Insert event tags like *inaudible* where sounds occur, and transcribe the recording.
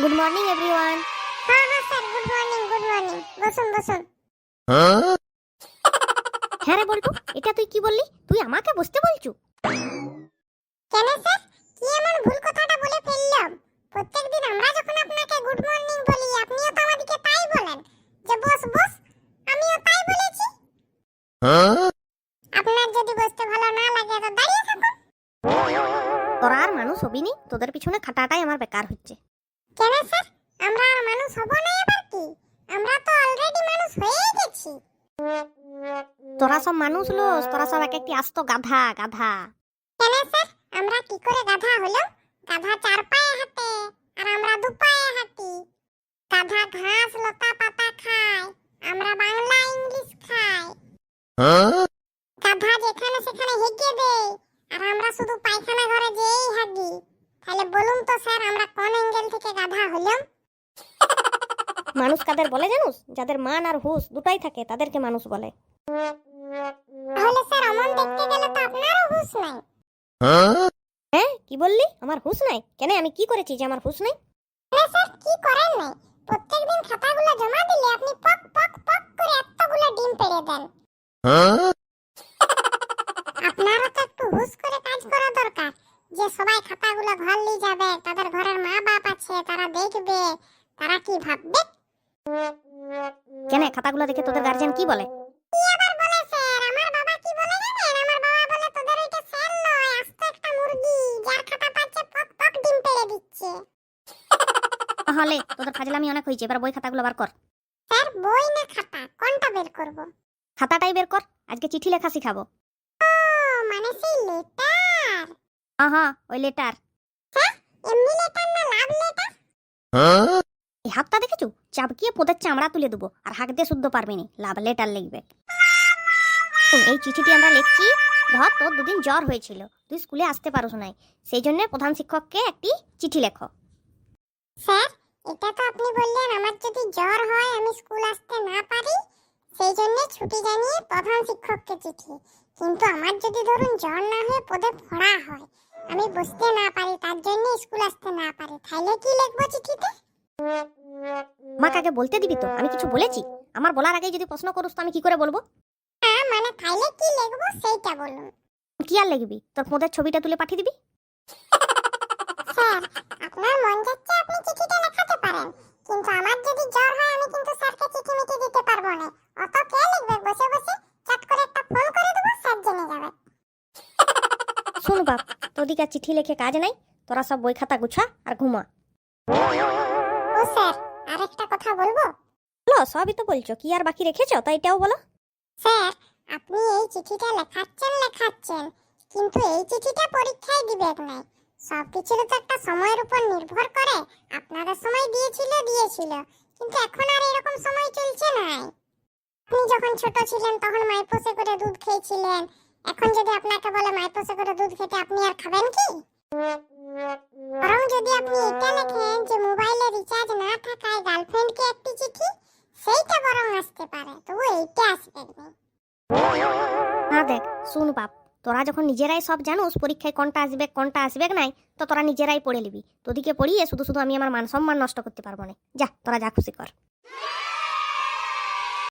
Good morning everyone হ্যাঁ হ্যাঁ sir good morning good morning বসুন বসুন। *laughs* হ্যাঁ রে বল্টু এটা তুই কি বললি? তুই আমাকে বসতে বলছু? কেন স্যার? কি এমন ভুল কথাটা বলে ফেললাম? প্রত্যেকদিন আমরা যখন আপনাকে গুড মর্নিং বলি আপনিও তো আমাদেরকে তাই বলেন। যে বস বস আমিও তাই বলেছি। আপনার যদি বসতে ভালো না লাগে তো দাঁড়িয়ে থাকুন। তোরা আর মানুষ হবি নি তোদের পিছনে খাটাটাই আমার বেকার হচ্ছে। কেন স্যার? আমরা আর মানুষ হব না এবার কি? আমরা তো অলরেডি মানুষ হয়ে গেছি। তোরা সব মানুষ লোস তোরা সব এক একটি আস্ত গাধা গাধা। কেন স্যার? আমরা কি করে গাধা হলো গাধা চার পায়ে হাঁটে আর আমরা দু পায়ে হাঁটি। গাধা ঘাস লতা পাতা খায় আমরা বাংলা ইংলিশ খাই। গাধা যেখানে সেখানে হেগে দেয় আর আমরা শুধু পায়খানা ঘরে যেই হাগি তাহলে বলুন তো স্যার আমরা কোন অ্যাঙ্গেল থেকে গাধা হলাম মানুষ কাদের বলে জানুস? যাদের মান আর হুশ দুটাই থাকে তাদেরকে মানুষ বলে। তাহলে স্যার অমন দেখতে গেলে তো আপনারও হুঁশ নাই। হ্যাঁ? কি বললি? আমার হুশ নাই? কেন? আমি কি করেছি যে আমার হুশ নাই? না স্যার কি করেন নাই? প্রত্যেকদিন খাতাগুলো জমা দিলে আপনি পক পক পক করে এতগুলো ডিম পেড়ে দেন। আপনারও তো একটু হুশ করে কাজ করা দরকার। যে সবাই খাতাগুলো ঘর নিয়ে যাবে তাদের ঘরের মা বাপ আছে তারা দেখবে তারা কি ভাববে? কেন খাতাগুলো দেখে তোদের গার্জিয়ান কি বলে? কি আবার বলে স্যার? আমার বাবা কি বলে জানেন? আমার বাবা বলে তোদের ওইটা স্যার নয় আস্ত একটা মুরগি যার খাতা পাচ্ছে পক পক ডিম পেড়ে দিচ্ছে। তাহলে তোদের ফাজলামি অনেক হয়েছে এবার বই খাতাগুলো বার কর। স্যার বই না খাতা? কোনটা বের করব? খাতাটাই বের কর আজকে চিঠি লেখা শিখাবো। ও মানে সেই লেটার হ্যাঁ হ্যাঁ ওই লেটার এমনি লেটার না লাভ লেটার এই হাতটা দেখেছ? চাপকিয়ে পোদের চামড়া তুলে দেবো, আর হাঁক দিয়ে শুদ্ধ পারবি নি, লাভ লেটার লিখবে। এই চিঠিটি আমরা লিখছি, ধর তোর দুদিন জ্বর হয়েছিল, তুই স্কুলে আসতে পারোস নাই, সেই জন্য প্রধান শিক্ষককে একটি চিঠি লেখো। স্যার, এটা তো আপনি বললেন, আমার যদি জ্বর হয়, আমি স্কুল আসতে না পারি, সেই জন্য ছুটি জানিয়ে প্রধান শিক্ষককে চিঠি। কিন্তু আমার যদি ধরুন জ্বর না হয়ে, পদে ফোড়া হয়, আমি বসতে না পারি, তার জন্য স্কুল আসতে না পারি তাহলে কি লিখব চিঠিতে? আমাকে আগে বলতে দিবি তো? আমি কিছু বলেছি। আমার বলার আগে যদি প্রশ্ন করুস তো আমি কি করে বলব? হ্যাঁ মানে তাইলে কি লিখব সেইটা বলুন। কি আর লিখবি? তোর পোদের ছবিটা তুলে পাঠিয়ে দিবি? স্যার আপনার মন যাচ্ছে আপনি চিঠিটা লেখাতে পারেন। কিন্তু আমার যদি জ্বর হয় আমি কিন্তু স্যারকে চিঠি মিঠি দিতে পারব না। অত কে লিখবে? বসে বসে চট করে একটা ফোন করে দেবো স্যার জেনে যাবে। শোন বাপ তোদিকে চিঠি লেখে কাজ নাই। তোরা সব বই খাতা গুছা আর ঘুমা। ও স্যার আরেকটা কথা বলব? বলো সবই তো বলছো। কি আর বাকি রেখেছো? তাই এটাও বলো। স্যার আপনি এই চিঠিটা লেখাচ্ছেন লেখাচ্ছেন কিন্তু এই চিঠিটা পরীক্ষায় দিবেন নাই। সব কিছুর তো একটা সময়ের উপর নির্ভর করে। আপনাদের সময় দিয়েছিল দিয়েছিল কিন্তু এখন আর এরকম সময় চলছে না আপনি যখন ছোট ছিলেন তখন মাইপোসে করে দুধ খেয়েছিলেন। এখন যদি আপনাকে বলে মাইপোসে করে দুধ খেতে আপনি আর খাবেন কি? বরং যদি আপনি এটা লেখেন যে মোবাইলে রিচার্জ না থাকায় গার্লফ্রেন্ডকে একটি চিঠি সেইটা বরং আসতে না দেখ, শুন বাপ, তোরা যখন নিজেরাই সব জানোস, পরীক্ষায় কোনটা আসবে কোনটা আসবে নাই, তো তোরা নিজেরাই পড়ে নিবি। তোদিকে পড়িয়ে শুধু শুধু আমি আমার মান সম্মান নষ্ট করতে পারব না। যা, তোরা যা খুশি কর।